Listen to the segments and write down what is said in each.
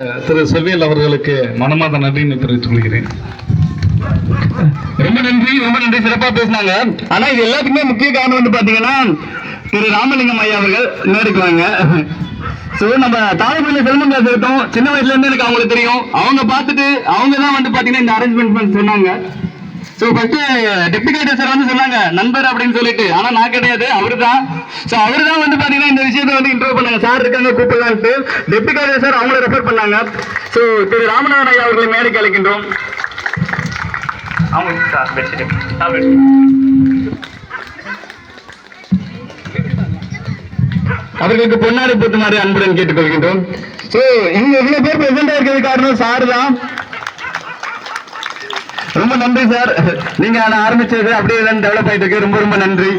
திரு செல்வியல் அவர்களுக்கு மனமாத நன்றியை தெரிவித்துக் கொள்கிறேன். ரொம்ப நன்றி ரொம்ப நன்றி. சிறப்பா பேசினாங்க. ஆனா இது எல்லாத்துக்குமே முக்கிய காரணம் வந்து பாத்தீங்கன்னா திரு ராமலிங்கம் ஐயா அவர்கள் மேடைக்கு வாங்க. சோ நம்ம தாழ்மையில செல்வம் இருக்கட்டும் சின்ன வயசுல இருந்து எனக்கு அவங்களுக்கு தெரியும். அவங்க பார்த்துட்டு அவங்க தான் வந்து பாத்தீங்கன்னா இந்த அரேஞ்ச்மெண்ட் சொன்னாங்க. சோ ஃபர்ஸ்ட் டெப்டி சார் வந்து சொன்னாங்க. நண்பர் அப்படின்னு சொல்லிட்டு. ஆனா நான் கிடையாது. அவரு தான் சோ அவரு தான் வந்து பாத்தீங்கன்னா இந்த விஷயத்தை வந்து இன்டர்வியூ பண்ணாங்க. சார் இருக்காங்க கூப்பிடலான்ட்டு டெப்டி சார் அவங்கள ரெஃபர் பண்ணாங்க. சோ திரு ராமநாதன் ஐயா அவர்களை மேடைக்கு அழைக்கின்றோம். அவர்களுக்கு பொன்னாடி போட்டுமாறு அன்புடன் கேட்டுக்கொள்கின்றோம். சோ இங்க இவ்வளவு பேர் பிரசண்டா இருக்கிறது காரணம் சார் தான். ரொம்ப நன்றி சார். நீங்க அதை ஆரம்பிச்சது அப்படியே தான் டெவலப் ஆயிட்டு இருக்கு. ரொம்ப ரொம்ப நன்றி.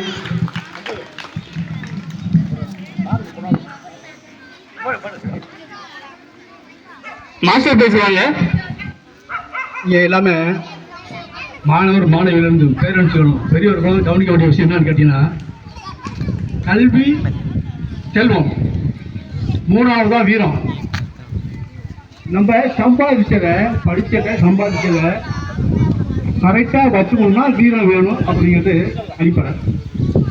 மாஸ்டர் பேசுவாங்க? இங்கே எல்லாமே மாணவர் மாணவியிலிருந்து பேரண்ட்ஸ்களும் பெரியவர்களும் கவனிக்க வேண்டிய விஷயம் என்னன்னு கேட்டீங்கன்னா கல்வி செல்வம். மூணாவது தான் வீரம். நம்ம சம்பாதிச்சதை படிச்சதை சம்பாதிச்சதை கரெக்டாக வச்சுக்கணும்னா வீரம் வேணும் அப்படிங்கிறது அடிப்படை.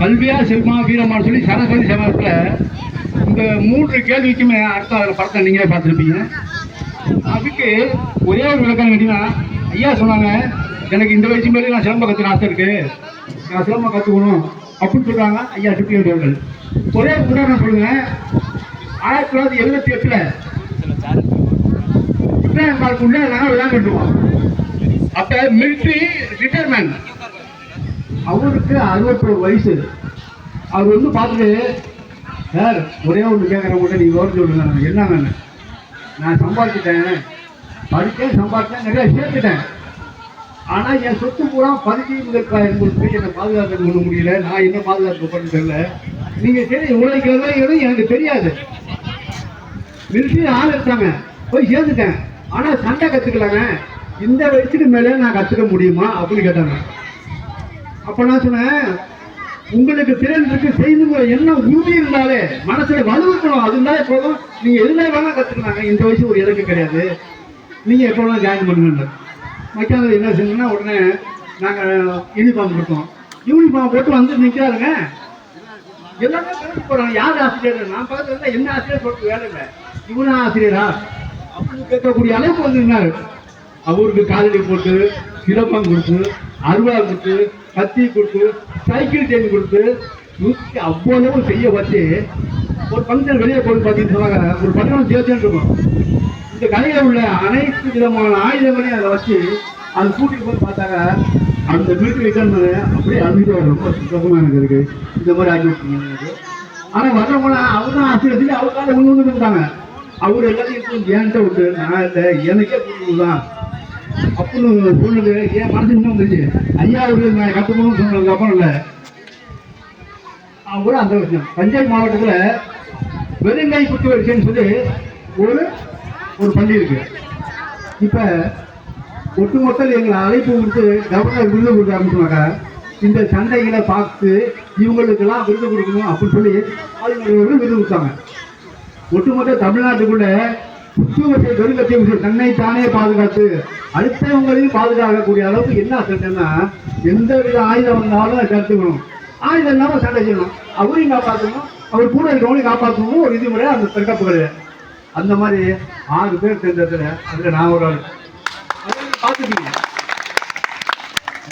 கல்வியா செல்மா வீரமான்னு சொல்லி சரஸ்வதி சமயத்தில் இந்த மூன்று கேள்விக்குமே அடுத்த அதில் படத்தை நீங்களே பார்த்துருப்பீங்க. அதுக்கு ஒரே ஒரு விளக்கம் கேட்டீங்கன்னா ஐயா சொன்னாங்க எனக்கு இந்த வயசு மேலே நான் சிலம்ப கற்றுக்க ஆசை இருக்கு. நான் சிலம்ப கற்றுக்கணும் அப்படின்னு சொல்கிறாங்க ஐயா சுப்ரியன் ஒரே ஒரு உதாரணம் சொல்லுங்க. ஆயிரத்தி தொள்ளாயிரத்தி எழுபத்தி எட்டில் இப்ராஹிம் பார்க்குள்ள நாங்கள் விளையாண்டுருவோம் அப்ப மிலிட்ரி ரிட்டையர்மெண்ட் அவருக்கு அறுபத்தோரு வயசு. அவர் வந்து பார்த்துட்டு சார் ஒரே ஒன்று கேட்குற கூட நீங்கள் ஓட்டு சொல்லுங்க என்ன நான் சம்பாதிச்சிட்டேன். படித்தேன் சம்பாதிச்சேன் நிறைய சேர்த்துட்டேன். ஆனால் என் சொத்து பூரா பதினீங்களுக்கு உங்களுக்கு என்னை பாதுகாக்க பண்ண முடியல. நான் என்ன பாதுகாப்பு பண்ண தெரியல. நீங்கள் சரி உழைக்கிறதுங்கிறது எனக்கு தெரியாது. மிலிட்ரி ஆள் எடுத்தாங்க போய் சேர்ந்துட்டேன். ஆனால் சண்டை கற்றுக்கலாங்க இந்த வயசுக்கு மேலே நான் கற்றுக்க முடியுமா அப்படின்னு கேட்டாங்க. அப்போ நான் சொன்னேன் உங்களுக்கு திறன் இருக்கு செய்து என்ன உறுதி இருந்தாலே மனசுல வலு இருக்கணும் அது இருந்தாலே போதும் நீங்கள் எதுல வேணா கற்றுக்கலாங்க இந்த வயசு ஒரு இலக்கு கிடையாது. நீங்கள் எப்போ வேணா ஜாயின் பண்ணுங்க மக்கள் என்ன செஞ்சோம்னா உடனே நாங்கள் யூனிஃபார்ம் கொடுத்தோம் யூனிஃபார்ம் போட்டு வந்து நிற்கிறாருங்க எல்லாமே போகிறாங்க யார் ஆசிரியர் நான் பார்த்து என்ன ஆசிரியர் சொல்லிட்டு வேலை இல்லை. இவனா ஆசிரியரா? கேட்கக்கூடிய அளவுக்கு வந்திருந்தாரு. அவருக்கு காலடி போட்டு சிலம்பம் கொடுத்து அருவா கொடுத்து கத்தி கொடுத்து சைக்கிள் செயின் கொடுத்து நூற்றி அவ்வளவு செய்ய வச்சு ஒரு ஃபங்க்ஷன் வெளியே போய் பார்த்தீங்கன்னு சொன்னாங்க. ஒரு பட்டணம் சேர்த்துன்னு இருக்கும். இந்த கடையில் உள்ள அனைத்து விதமான ஆயுதங்களையும் அதை வச்சு அது கூட்டிட்டு போய் பார்த்தாங்க. அந்த வீட்டு ரிட்டர்ன் அப்படியே அழுகிட்டு ரொம்ப சுத்தமாக எனக்கு இருக்கு. இந்த மாதிரி ஆக்கி ஆனால் வர்றவங்கள அவர் தான் ஆசிரியர் சொல்லி அவருக்காக ஒன்று ஒன்று அவர் எல்லாத்தையும் ஏன்ட்ட விட்டு நான் இல்லை எனக்கே புரியுதுதான் அப்படின்னு சொல்லுது. ஏன் மனசு இன்னும் வந்துச்சு ஐயா அவர்கள் நான் கற்றுக்கணும்னு சொன்னதுக்கு அப்புறம் இல்லை. அவரும் அந்த விஷயம். தஞ்சை மாவட்டத்தில் வெறுங்கை குத்து வரிசைன்னு சொல்லி ஒரு ஒரு பள்ளி இருக்கு. இப்போ ஒட்டுமொத்த எங்களை அழைப்பு கொடுத்து கவர்னர் விருது கொடுக்க ஆரம்பிச்சுனாக்கா இந்த சண்டைகளை பார்த்து இவங்களுக்கெல்லாம் விருது கொடுக்கணும் அப்படின்னு சொல்லி அவங்க விருது கொடுத்தாங்க. ஒட்டுமொத்த தமிழ்நாட்டுக்குள்ள புத்துவத்தை வெறுங்கத்தை தன்னை தானே பாதுகாத்து அடுத்தவங்களையும் பாதுகாக்கக்கூடிய அளவுக்கு என்ன சட்டம்னா எந்த வித ஆயுதம் வந்தாலும் அதை கற்றுக்கணும் ஆயுதம் இல்லாமல் சண்டை செய்யணும். அவரையும் காப்பாற்றணும் அவர் கூட இருக்கவங்களையும் காப்பாற்றணும் ஒரு விதிமுறை அந்த தற்காப்பு கிடையாது அந்த மாதிரி ஆறு பேர் சேர்ந்ததுல அதுல நான் ஒரு ஆள். பார்த்துக்கீங்க.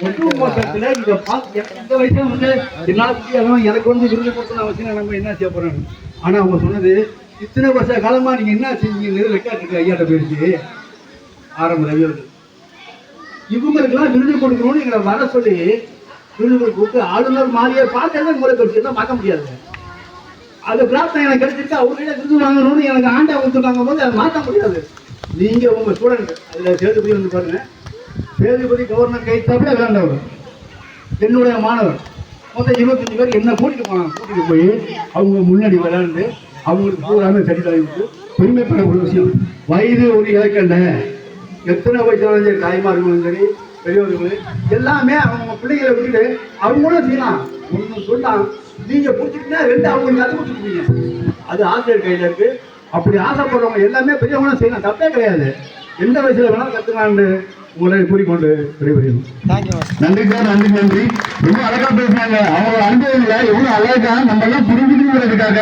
ஒட்டுமொத்தத்தில் இந்த பார்த்து இந்த வயசுல வந்து என்னால் எனக்கு வந்து விருது கொடுத்து அவசியம் வச்சு நம்ம என்ன செய்ய போறோம் ஆனா அவங்க சொன்னது இத்தனை வருஷ காலமாக நீங்கள் என்ன செஞ்சீங்க ரெக்கார்ட் இருக்கு ஐயாட்ட போயிடுச்சு. ஆரம்ப ரவி அவர்கள் இவங்களுக்கெல்லாம் விருது கொடுக்கணும்னு எங்களை வர சொல்லி விருது கொடுத்து ஆளுநர் மாதிரியே பார்க்கறதே முறை கட்சி தான் பார்க்க முடியாது அது பிரார்த்தனை எனக்கு கிடைச்சிருக்கு அவர்கிட்ட விருது வாங்கணும்னு எனக்கு ஆண்டா கொடுத்துருக்காங்க போது அதை மாற்ற முடியாது. நீங்கள் உங்கள் ஸ்டூடெண்ட் அதில் சேதுபதி வந்து பாருங்க. சேதுபதி கவர்னர் கைத்தாப்புல விளையாண்டவர். என்னுடைய மாணவர். மொத்தம் இருபத்தஞ்சு பேர் என்ன கூட்டிகிட்டு போனாங்க. கூட்டிகிட்டு போய் அவங்க முன்னாடி விளையாண்டு அவங்களுக்கு பூராமே சரி தலை விட்டு பெருமைப்படக்கூடிய விஷயம். வயது ஒரு இலக்கண்ட எத்தனை வயசாலும் சரி தாய்மார்களும் சரி பெரியவர்கள் எல்லாமே அவங்க பிள்ளைகளை விட்டுட்டு அவங்களும் செய்யலாம். ஒன்று சொல்லலாம் நீங்க பிடிச்சிக்கிட்டா ரெண்டு அவங்க கற்றுக் கொடுத்துருக்கீங்க அது ஆசிரியர் கையில இருக்கு. அப்படி ஆசைப்படுறவங்க எல்லாமே பெரியவங்களும் செய்யலாம். தப்பே கிடையாது. எந்த வயசுல வேணாலும் கத்துக்கலான்னு உங்களை கூறிக்கொண்டு விடைபெறுகிறோம். நன்றி சார் நன்றி நன்றி. ரொம்ப அழகா பேசினாங்க. அவங்க அனுபவங்களை எவ்வளவு அழகா நம்ம எல்லாம் புரிஞ்சுக்கணுங்கிறதுக்காக